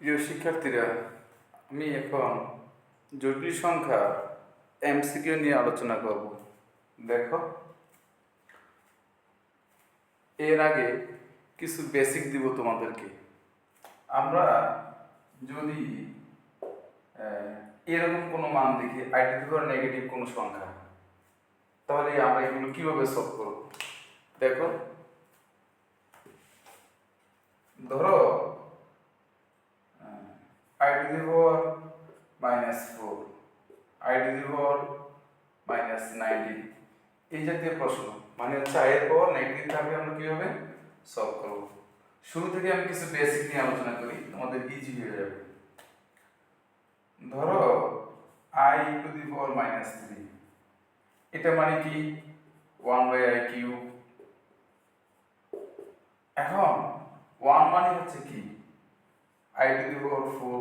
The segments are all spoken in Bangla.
প্রিয় শিক্ষার্থীরা, আমি এখন জটিল সংখ্যা এমসিকিউ নিয়ে আলোচনা করব। দেখো, এর আগে কিছু বেসিক দিব তোমাদেরকে। আমরা যদি এরকম কোনো মান দেখি আইটি ধর নেগেটিভ কোনো সংখ্যা, তাহলে আমরা এগুলো কীভাবে সলভ করব? দেখো, ধরো i to the power minus four i to the power minus nineteen এই জাতীয় প্রশ্ন মানে হচ্ছে আয়ের পাওয়ার নেগেটিভ থাকলে আমরা কীভাবে সলভ করব? শুরু থেকে আমি কিছু বেসিক নিয়ে আলোচনা করি, তোমাদের ইজি হয়ে যাবে। ধরো i to the power minus three এটা মানে কি? ওয়ান বাই আই কিউব এখন ওয়ান মানে হচ্ছে কি? I to the power four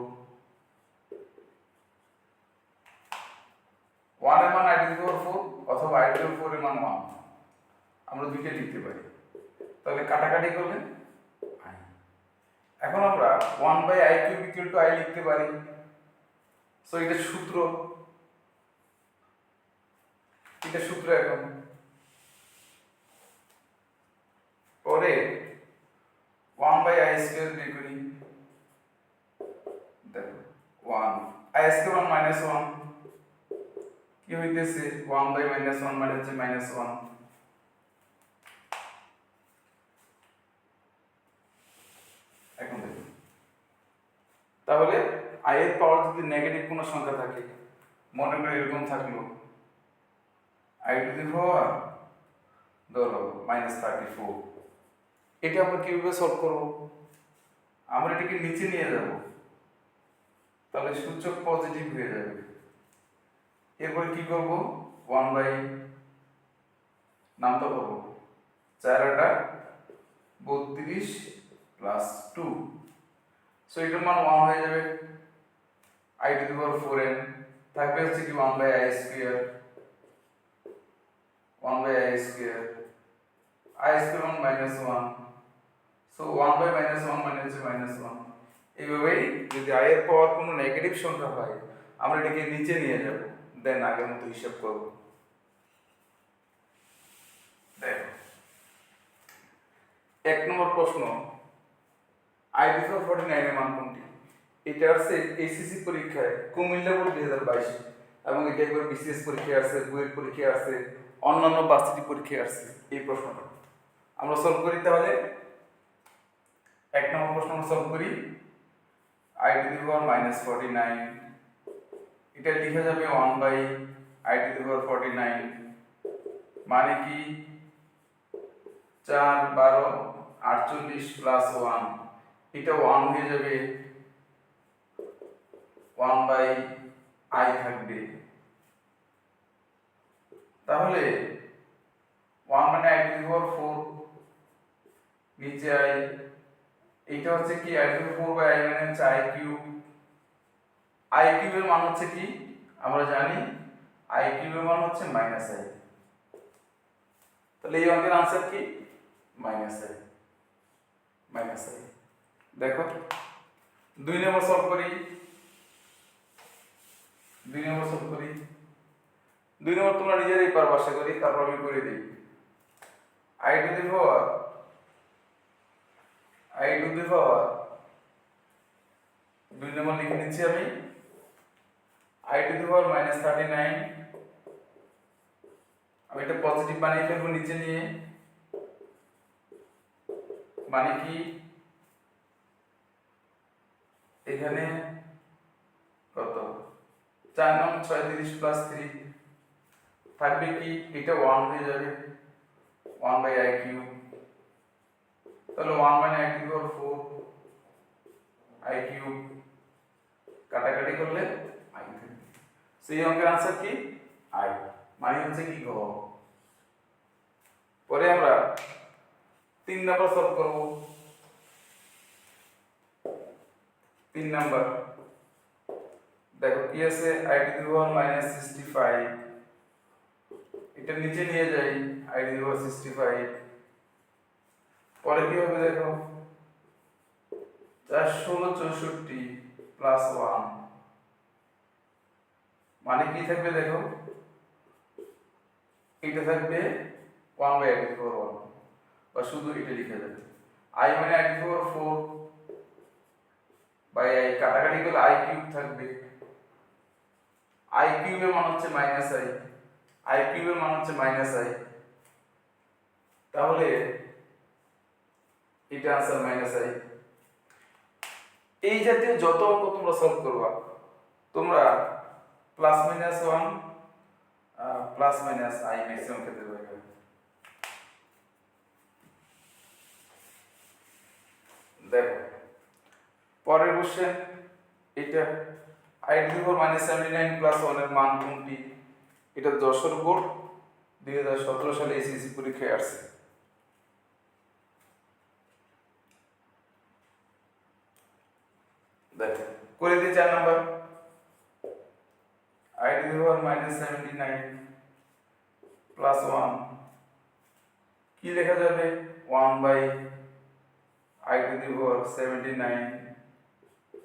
ওয়ানের মান i to the power four অথবা আই টু দি ফোর এর মান ওয়ান আমরা দুইটা লিখতে পারি। তাহলে কাটাকাটি করলে আই এখন আমরা one by i cube equal to i লিখতে পারি। সো এটা সূত্র। এটা সূত্র এখন পরে ওয়ান বাই আই স্কোয়ার বের করি দেখো one i square one minus one কি হইতেছে? ওয়ান বাই মাইনাস ওয়ান মানে হচ্ছে মাইনাস ওয়ান এখন তাহলে আই এর পাওয়ার যদি নেগেটিভ কোনো সংখ্যা থাকে, মনে করে এরকম থাকল। আই টু দি পাওয়ার ধরো মাইনাস থার্টি ফোর এটা আমরা কীভাবে সলভ করব? আমরা এটাকে নিচে নিয়ে যাব। তাহলে সূচক পজিটিভ হয়ে যাবে। এরপর কি করব? ওয়ান বাই নামটা করব। চার আটা বত্রিশ প্লাস টু সো এটার মান ওয়ান হয়ে যাবে। I to the four n থাকবে হচ্ছে কি one by i square one by i square i square one minus one so one by minus one হচ্ছে মাইনাস ওয়ান এইভাবেই যদি আই এর পাওয়ার কোনো নেগেটিভ সংখ্যা হয়, আমরা এটাকে নিচে নিয়ে যাব দেন আগের মতো হিসাব করব। এক নম্বর প্রশ্ন আই বিফোর ফর্টি নাইনের মান কোনটি? এটা আসছে এইচএসসি পরীক্ষায় কুমিল্লা বোর্ড দুই হাজার বাইশে এবং এটা একবার বিসিএস পরীক্ষায় আসছে বুয়েট পরীক্ষায় আসছে, অন্যান্য ভার্সিটি পরীক্ষায় আসছে, এই প্রশ্নটা। আমরা সলভ করি তাহলে? এক নম্বর প্রশ্ন আমরা সলভ করি i to the power minus forty nine এটা লিখে যাবে one by i to the power forty nine মানে কি? চার বারো আটচল্লিশ প্লাস ওয়ান এটা ওয়ান হয়ে যাবে ওয়ান বাই আই থাকবে। তাহলে ওয়ান মানে i to the power four নিচে আই এইটা হচ্ছে কি i to four by i মানে হচ্ছে আই কিউব আই কিউবের মান হচ্ছে কি? আমরা জানি আই কিউবের মান হচ্ছে মাইনাস আই তাহলে এই অঙ্কের আনসার কি? মাইনাস আই মাইনাস আই দেখো, দুই নম্বর সলভ করি। দুই নম্বর সলভ করি। দুই নম্বর তোমরা নিজেরাই পারো আশা করি। তারপর আমি করে দিই। I to the power i to the power দুই নম্বর লিখে নিচ্ছি আমি। I to the power minus thirty nine আমি এটা পজিটিভ বানিয়ে ফেলব নিচে নিয়ে। মানে কি? এখানে কত? চার নং ছয়ত্রিশ প্লাস থ্রি থাকবে কি? এটা ওয়ান হয়ে যাবে। ওয়ান বাই আই কিউ তাহলে ওয়ান মানে আই কিউ আর ফোর আই কিউ কাটাকাটি করলে আই সেই অঙ্কের আনসার কি? আই মানে হচ্ছে কি ঘ পরে আমরা তিন নাম্বার সলভ করব। তিন নাম্বার দেখো, কি আছে? I to the power minus sixty five এটা নিচে নিয়ে যাই। I to the power sixty five পরে কি হবে দেখো? চার ষোলো চৌষট্টি প্লাস ওয়ান মানে কি থাকবে দেখো? এটা থাকবে one by ID four one বা শুধু এটা লিখে যাবে আই মানে ID four four by i কাটাকাটি করলে আই কিউব থাকবে। আই কিউবের মান হচ্ছে মাইনাস আই আই কিউবের মান হচ্ছে মাইনাস আই তাহলে এটা আনসার মাইনাস আই এই জাতীয় যত অঙ্ক তোমরা সলভ করবা, তোমরা plus minus one plus minus i maximum ক্ষেত্রে পাবে দেখো, পরের কোশ্চেন এটা i to four minus seventy nine plus ওয়ানের মান কোনটি? এটা যশোর বোর্ড দুই হাজার সতেরো সালে এসএসসি পরীক্ষায় আসছে। দেখো করে দিই চার number i to the power minus seventy nine plus one কি লেখা যাবে one by i to the power seventy nine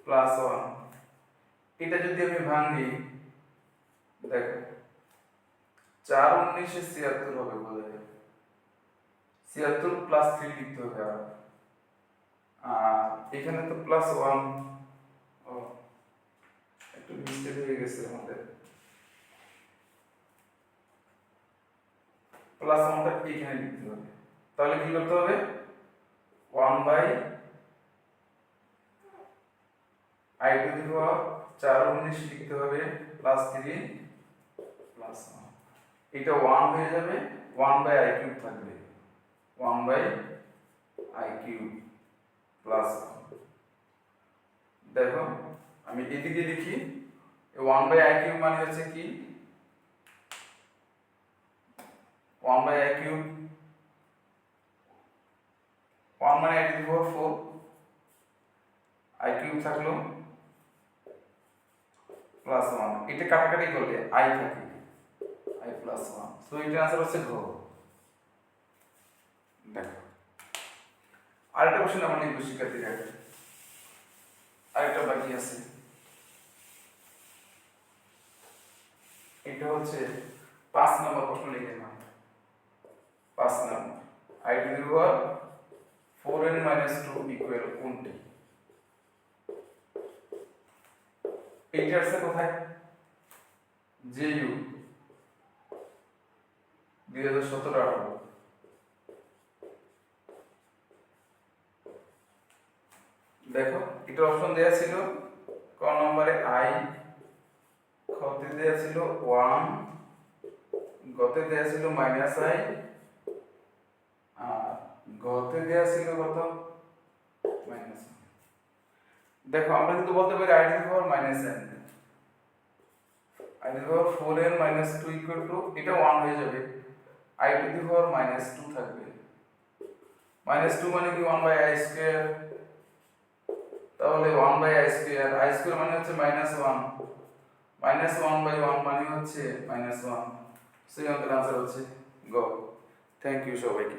plus one এটা যদি আমি ভাঙি দেখো চার উনিশে ছিয়াত্তর হবে হয় ছিয়াত্তর প্লাস থ্রি লিখতে হবে আর। এখানে তো প্লাস ওয়ান একটু হয়ে গেছে আমাদের। প্লাস ওয়ানটা এখানে লিখতে হবে। তাহলে কি করতে হবে? One by i to the power চার উনিশ লিখতে হবে। প্লাস থ্রি প্লাস এটা ওয়ান হয়ে যাবে। ওয়ান বাই আই কিউব থাকবে। One by i cube plus দেখো, আমি এদিকে লিখি। ওয়ান বাই আই কিউব মানে হচ্ছে কি? One by i cube, one মানে i to power four, i cube থাকল প্লাস ওয়ান। এটা কাটাকাটি করলে আই থাকে। I plus one. সো এটা আনসার হচ্ছে ঘ দেখো। আরেকটা কোশ্চেন আমার লিখব শিক্ষার্থীরা। আরেকটা বাকি আছে। এটা হচ্ছে পাঁচ নম্বর প্রশ্ন লিখে নাও। পাঁচ নম্বর। I to the four n minus two equal কোনটি? এইটা আসছে কোথায়? J U. দুই হাজার সতেরো আঠারো দেখো এটা অপশন দেয়া ছিল ক নম্বরে আই খতে দেয়া ছিল ওয়ান, গতে দেয়া ছিল মাইনাস আই, আর গতে দেয়া ছিল কত? মাইনাস দেখো, আমরা কিন্তু বলতে পারি i to power minus n, i power four n minus two equal to, এটা ওয়ান হয়ে যাবে। I to the power minus two থাকবে। মাইনাস টু মানে কি? One by i square. তাহলে one by i square i square মানে হচ্ছে minus one. Minus one by one মানে হচ্ছে মাইনাস ওয়ান সেই আমাদের আনসার হচ্ছে গ থ্যাংক ইউ সবাইকে।